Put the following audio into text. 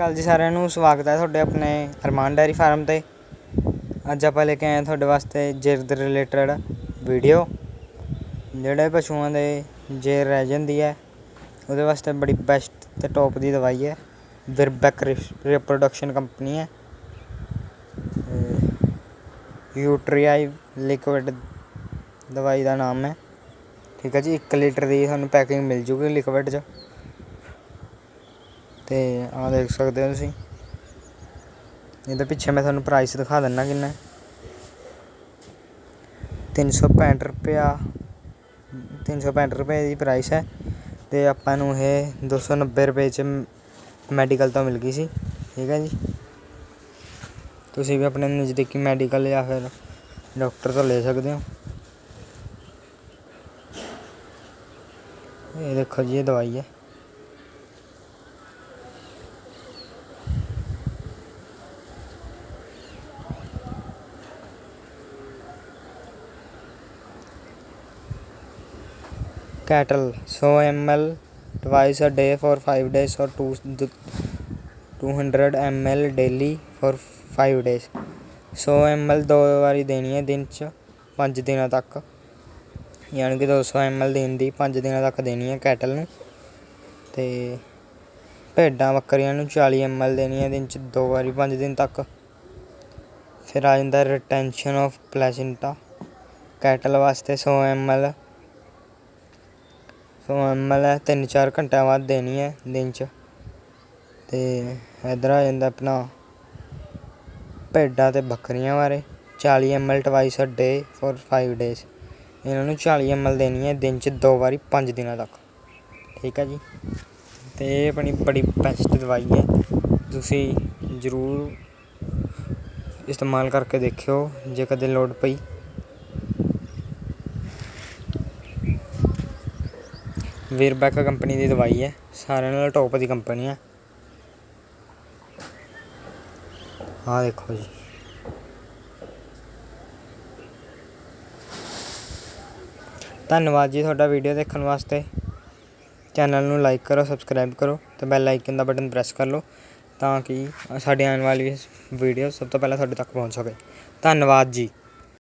ਗੱਲ ਜੀ ਸਾਰਿਆਂ ਨੂੰ ਸਵਾਗਤ ਹੈ ਤੁਹਾਡੇ ਆਪਣੇ ਅਰਮਾਨ ਡੈਰੀ ਫਾਰਮ ਤੇ। ਅੱਜ ਆਪਾਂ ਲੈ ਕੇ ਆਏ ਤੁਹਾਡੇ ਵਾਸਤੇ ਜੇਰ ਦੇ ਰਿਲੇਟਡ ਵੀਡੀਓ, ਜਿਹੜੇ ਪਸ਼ੂਆਂ ਦੇ ਜੇਰ ਰਹਿ ਜਾਂਦੀ ਹੈ, ਉਹਦੇ ਵਾਸਤੇ ਬੜੀ ਬੈਸਟ ਤੇ ਟੌਪ ਦੀ ਦਵਾਈ ਹੈ। ਵਿਰਬੈਕ ਰਿਪਰੋਡਕਸ਼ਨ ਕੰਪਨੀ ਹੈ। ਯੂਟਰੀਆਈ ਲਿਕੁਇਡ ਦਵਾਈ ਦਾ ਨਾਮ ਹੈ। ਠੀਕ ਹੈ ਜੀ 1 ਲੀਟਰ ਦੀ ਤੁਹਾਨੂੰ ਪੈਕਿੰਗ ਮਿਲ ਜੂਗੀ ਲਿਕਵਿਡ 'ਚ। ਤੇ ਆਹ ਦੇਖ ਸਕਦੇ ਹੋ ਤੁਸੀਂ। ਇਹਦੇ ਪਿੱਛੇ ਮੈਂ ਤੁਹਾਨੂੰ ਪ੍ਰਾਈਸ ਦਿਖਾ ਦਿੰਨਾ ਕਿੰਨਾ ਹੈ। 365 ਰੁਪਿਆ 365 ਰੁਪਏ ਦੀ ਪ੍ਰਾਈਸ ਹੈ। ਤੇ ਆਪਾਂ ਨੂੰ ਇਹ 290 ਰੁਪਏ ਚ ਮੈਡੀਕਲ ਤੋਂ ਮਿਲ ਗਈ ਸੀ, ਠੀਕ ਹੈ ਜੀ। ਤੁਸੀਂ ਵੀ ਆਪਣੇ ਨਜ਼ਦੀਕੀ ਮੈਡੀਕਲ ਜਾਂ ਫਿਰ ਡਾਕਟਰ ਤੋਂ ਲੈ ਸਕਦੇ ਹੋ। ਇਹ ਦੇਖੋ ਜੀ, ਇਹ ਦਵਾਈ ਹੈ। Cattle so ml twice a day for 5 days or two, 200 ml daily for 5 days 100 ml ਦੋ ਵਾਰੀ ਦੇਣੀ ਹੈ ਦਿਨ ਚ 5 ਦਿਨਾਂ ਤੱਕ। ਯਾਨੀ ਕਿ 200 ml ਦਿਨ ਦੀ 5 ਦਿਨਾਂ ਤੱਕ ਦੇਣੀ ਹੈ ਕੈਟਲ ਨੂੰ। ਤੇ ਭੇਡਾਂ ਬੱਕਰੀਆਂ ਨੂੰ 40 ml ਦੇਣੀ ਹੈ ਦਿਨ ਚ ਦੋ ਵਾਰੀ 5 ਦਿਨ ਤੱਕ। ਫਿਰ ਆ ਜਾਂਦਾ ਰਿਟੈਂਸ਼ਨ ਆਫ ਪਲੈਸੈਂਟਾ ਕੈਟਲ ਵਾਸਤੇ 100 ml ਸੋ ਐਮਐਲ ਹੈ ਤਿੰਨ ਚਾਰ ਘੰਟਿਆਂ ਬਾਅਦ ਦੇਣੀ ਹੈ ਦਿਨ ਚ। ਅਤੇ ਇੱਧਰ ਆ ਜਾਂਦਾ ਆਪਣਾ ਭੇਡਾਂ ਅਤੇ ਬੱਕਰੀਆਂ ਬਾਰੇ। 40 ml twice a day for 5 days ਇਹਨਾਂ ਨੂੰ 40 ml ਦੇਣੀ ਹੈ ਦਿਨ ਚ ਦੋ ਵਾਰੀ 5 ਦਿਨਾਂ ਤੱਕ। ਠੀਕ ਹੈ ਜੀ? ਤੇ ਇਹ ਆਪਣੀ ਬੜੀ ਬੈਸਟ ਦਵਾਈ ਹੈ। ਤੁਸੀਂ ਜ਼ਰੂਰ ਇਸਤੇਮਾਲ ਕਰਕੇ ਦੇਖਿਓ, ਜੇ ਕਦੇ ਲੋੜ ਪਈ। ਵੀਰਬੈਕ ਕੰਪਨੀ ਦੀ ਦਵਾਈ ਹੈ। ਸਾਰਿਆਂ ਨਾਲੋਂ ਟੌਪ ਦੀ ਕੰਪਨੀ ਹੈ ਆਹ ਦੇਖੋ ਜੀ। ਧੰਨਵਾਦ ਜੀ ਤੁਹਾਡਾ ਵੀਡੀਓ ਦੇਖਣ ਵਾਸਤੇ। ਚੈਨਲ ਨੂੰ ਲਾਈਕ ਕਰੋ ਸਬਸਕ੍ਰਾਈਬ ਕਰੋ ਤੇ ਬੈਲ ਆਈਕਨ ਦਾ ਬਟਨ ਪ੍ਰੈਸ ਕਰ ਲਓ ਤਾਂ ਕਿ ਸਾਡੀ ਆਉਣ ਵਾਲੀ ਵੀਡੀਓ ਸਭ ਤੋਂ ਪਹਿਲਾਂ ਤੁਹਾਡੇ ਤੱਕ ਪਹੁੰਚ ਸਕੇ। ਧੰਨਵਾਦ ਜੀ।